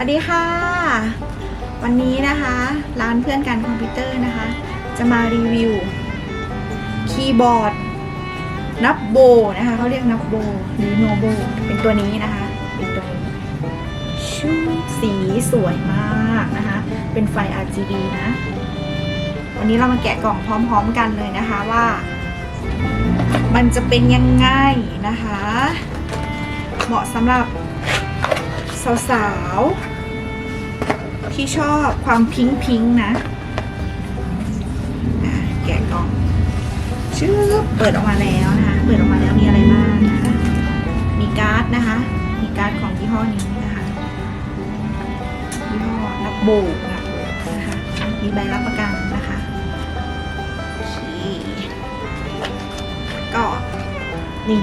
วัสดีค่ะ วันนี้นะคะ ร้านเพื่อนกันคอมพิวเตอร์นะคะ จะมารีวิว คีย์บอร์ด นับโบนะคะเขาเรียกนับโบหรือโนโบเป็นตัวนี้นะคะ เป็นตัวนี้ชูสีสวยมากนะคะ เป็นไฟ RGB นะ วันนี้เรามาแกะกล่องพร้อมๆกันเลยนะคะว่า มันจะเป็นยังไงนะคะ เหมาะสำหรับ สาวๆ ที่ชอบความพิงพิงนะแกะกล่องชื่อเปิดออกมาแล้วนะคะ เปิดออกมาแล้วมีอะไรบ้างนะคะ มีการ์ดนะคะ มีการ์ดของยี่ห้อนี้นะคะยี่ห้อนับโบนับโบนะคะ มีใบรับประกันนะคะโอเคก็นี่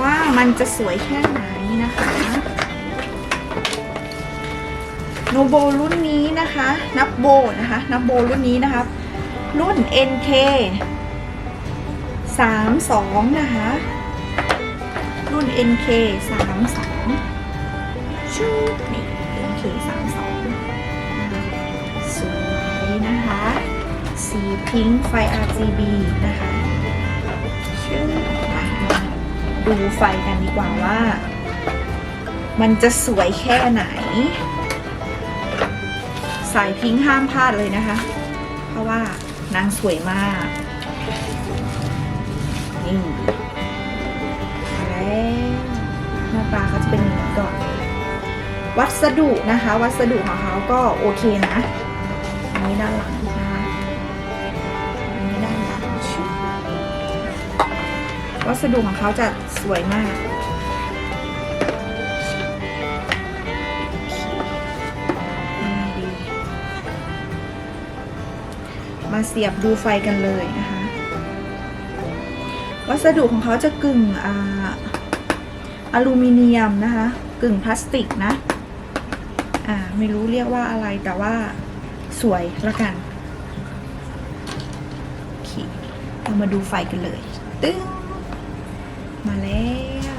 ว่ามันจะสวยแค่ไหนนะคะโนโบรุ่นนี้นะคะ นับโบนะคะนับโบรุ่นนี้นะคะ รุ่น NK 32 นะคะ รุ่น NK 32ชุดนี่ NK 32นะคะสวยนะคะ สีพิงค์ไฟ RGB นะคะชื่อมามา ดูไฟกันดีกว่าว่า มันจะสวยแค่ไหน สายพิงห้ามพลาดเลยนะคะ เพราะว่านางสวยมากนี่มาแล้วหน้าตาเขาจะเป็นอย่างนี้ก่อน วัสดุนะคะ วัสดุของเขาก็โอเคนะอันนี้ด้านหลังนะ วัสดุของเขาจะสวยมาก มาเสียบดูไฟกันเลยนะคะ วัสดุของเขาจะกึ่งออลูมิเนียมนะคะ กึ่งพลาสติกนะอ่าไม่รู้เรียกว่าอะไรแต่ว่าสวยละกันเคเรามาดูไฟกันเลย ตึ้ง มาแล้ว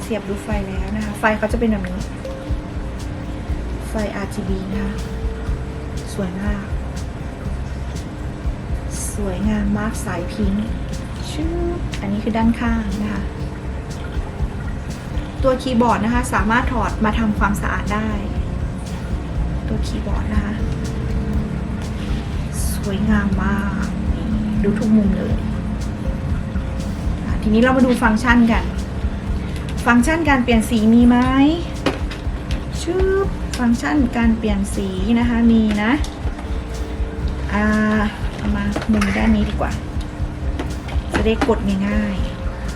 เสียบดูไฟแล้วนะคะ ไฟเขาจะเป็นแบบนี้ ไฟ RGB นะคะสวยมาก สวยงามมากสายพิงค์ชื่ออันนี้คือด้านข้างนะคะ ตัวคีย์บอร์ดนะคะสามารถถอดมาทำความสะอาดได้ ตัวคีย์บอร์ดนะคะ สวยงามมาก ดูทุกมุมเลย ทีนี้เรามาดูฟังก์ชันกัน ฟังก์ชันการเปลี่ยนสีมีไหมชื่อฟังก์ชันการเปลี่ยนสีนะคะมีนะอ่าเอามามุมด้านนี้ดีกว่า จะได้กดง่าย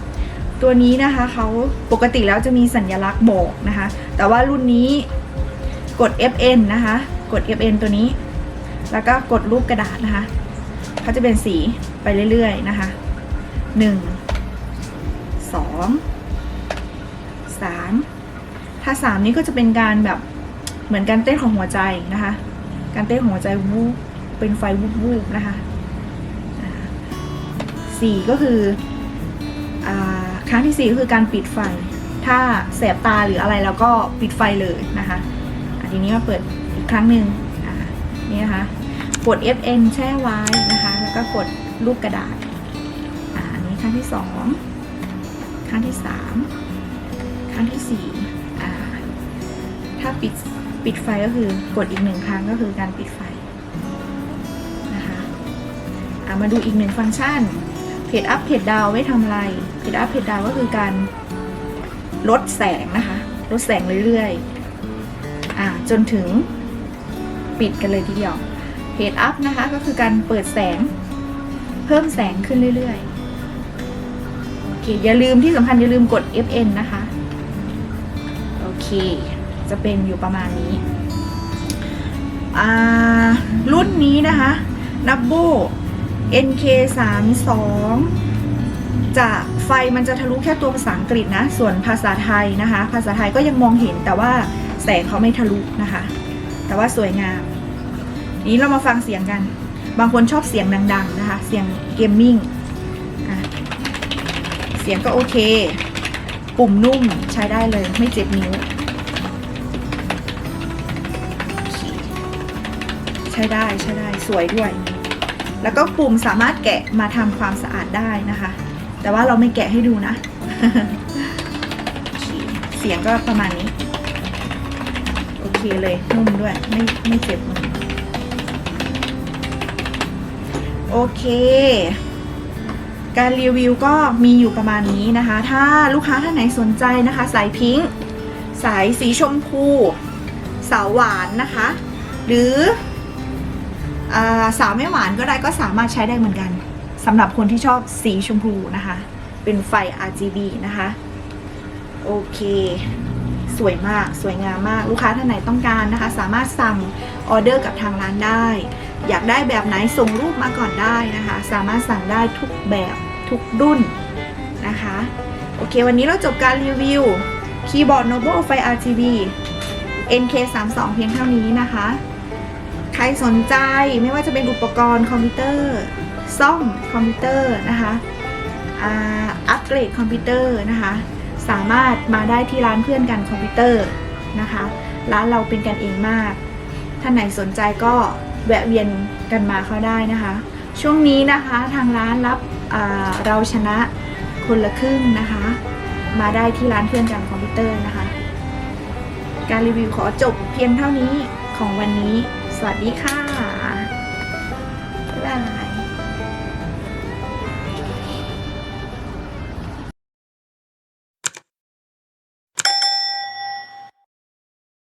ๆ ตัวนี้นะคะเขาปกติแล้วจะมีสัญลักษณ์บอกนะคะ แต่ว่ารุ่นนี้กด FN นะคะ กด FN ตัวนี้ แล้วก็กดรูปกระดาษนะคะเขาจะเป็นสีไปเรื่อยๆนะคะหนึ่ง องสามถ้าสามนี้ก็จะเป็นการแบบเหมือนการเต้นของหัวใจนะคะ การเต้นของหัวใจวูบเป็นไฟวูบวูบๆนะคะสี่ก็คืออครั้งที่สี่ก็คือการปิดไฟ ถ้าแสบตาหรืออะไรแล้วก็ปิดไฟเลยนะคะทีนี้มาเปิดอีกครั้งหนึ่งนี่นะคะ กด FN แช่ไว้นะคะ แล้วก็กดรูปกระดาษอันนี้ครั้งที่สอง รั้งที่สามครั้งที่สี่ถ้าปิดปิดไฟก็คือกดอีกหนึ่งครั้งก็คือการปิดไฟนะคะมาดูอีกหนึ่งฟังก์ชันเพจอัพเพจดาวไว้ทำอะไรเพจอัพเพจดาวก็คือการลดแสงนะคะ ลดแสงเรื่อยๆอจนถึงปิดกันเลยทีเดียวเพจอัพนะคะก็คือการเปิดแสงเพิ่มแสงขึ้นเรื่อยๆ เคอย่าลืมที่สำคัญอย่าลืมกด FN นะคะ โอเค จะเป็นอยู่ประมาณนี้ รุ่นนี้นะคะนับโบ NK 3 2 จะไฟมันจะทะลุแค่ตัวภาษาอังกฤษนะ ส่วนภาษาไทยนะคะ ภาษาไทยก็ยังมองเห็นแต่ว่าแสงเขาไม่ทะลุนะคะ แต่ว่าสวยงาม นี้เรามาฟังเสียงกัน บางคนชอบเสียงดัง ๆ นะคะ เสียงเกมมิ่ง เสียงก็โอเค ปุ่มนุ่มใช้ได้เลยไม่เจ็บนิ้ว ใช้ได้ใช้ได้สวยด้วย แล้วก็ปุ่มสามารถแกะมาทำความสะอาดได้นะคะ แต่ว่าเราไม่แกะให้ดูนะเคเสียงก็ประมาณนี้ โอเคเลยนุ่มด้วยไม่ไม่เจ็บมือโอเค การรีวิวก็มีอยู่ประมาณนี้นะคะ ถ้าลูกค้าท่านไหนสนใจนะคะ สายพิงค์สายสีชมพู สาวหวานนะคะ หรืออสาวไม่หวานก็ได้ก็สามารถใช้ได้เหมือนกันสำหรับคนที่ชอบสีชมพูนะคะ เป็นไฟ RGB นะคะ โอเค สวยมากสวยงามมาก ลูกค้าท่านไหนต้องการนะคะ สามารถสั่งออเดอร์กับทางร้านได้ อยากได้แบบไหนส่งรูปมาก่อนได้นะคะ สามารถสั่งได้ทุกแบบทุกรุ่นนะคะ โอเค วันนี้เราจบการรีวิวคีย์บอร์ด Noble ไฟ RGB NK32 เพียงเท่านี้นะคะ ใครสนใจไม่ว่าจะเป็นอุปกรณ์คอมพิวเตอร์ ซ่อมคอมพิวเตอร์นะคะอัปเกรดคอมพิวเตอร์นะคะ สามารถมาได้ที่ร้านเพื่อนกันคอมพิวเตอร์นะคะ ร้านเราเป็นกันเองมาก ท่านไหนสนใจก็ แวะเวียนกันมาเข้าได้นะคะ ช่วงนี้นะคะทางร้านรับเราชนะคนละครึ่งนะคะ มาได้ที่ร้านเพื่อนกันคอมพิวเตอร์นะคะ การรีวิวขอจบเพียงเท่านี้ของวันนี้ สวัสดีค่ะ